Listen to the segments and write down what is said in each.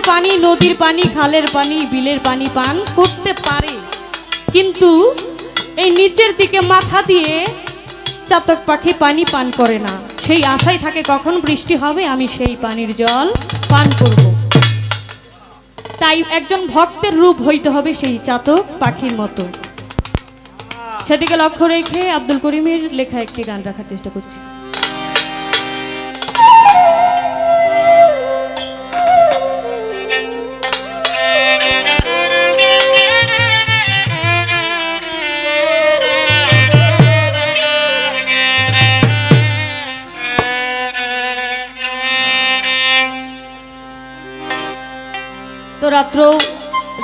মাঠের পানি, নদীর পানি, খালের পানি, বিলের পানি পান করতে পারে। কিন্তু এই নিচের দিকে মাথা দিয়ে চাতক পাখি পানি পান করে না। সেই আশায় থাকে কখন বৃষ্টি হবে, আমি সেই পানির জল পান করব। তাই একজন ভক্তের রূপ হইতে হবে সেই চাতক পাখির মতো। সেদিকে লক্ষ্য রেখে আব্দুল করিমের লেখা একটি গান রাখার চেষ্টা করছি। তো রাত্র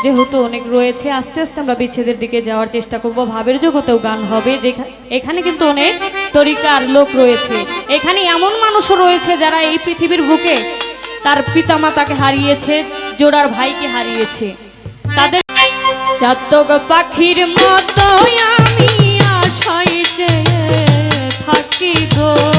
যেহেতু অনেক রয়েছে, আস্তে আস্তে আমরা বিচ্ছেদের দিকে যাওয়ার চেষ্টা করব। ভাবের জগতেও গান হবে, যেখা- এখানে কিন্তু অনেক তরিকার লোক রয়েছে। এখানে এমন মানুষও রয়েছে যারা এই পৃথিবীর বুকে তার পিতামাতাকে হারিয়েছে, জোড়ার ভাইকে হারিয়েছে। তাদের চাতক পাখির মতো আমি আশায় থাকি গো।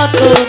আর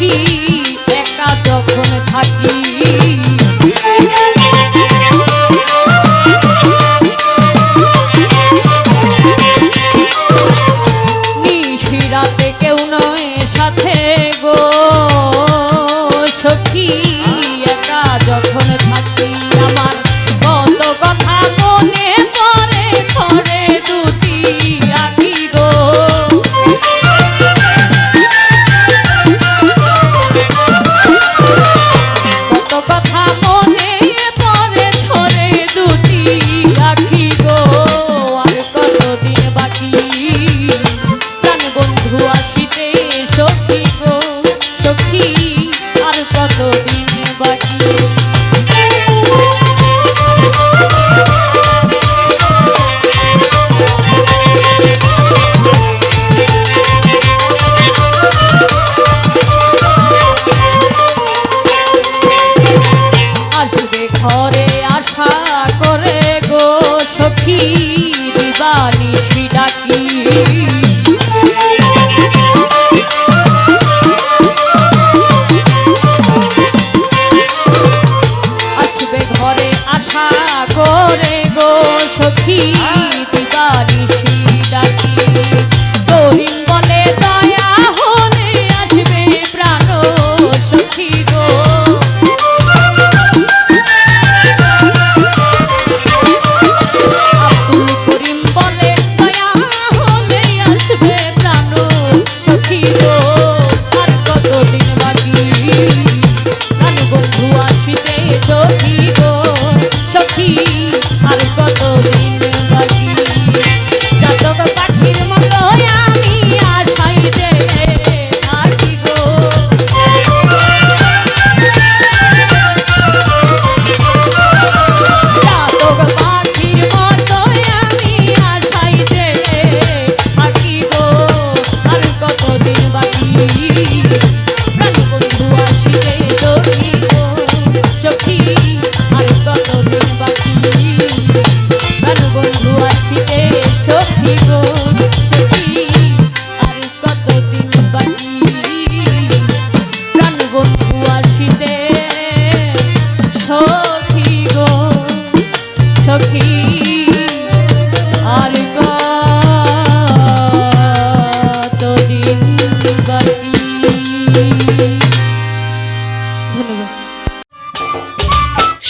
ही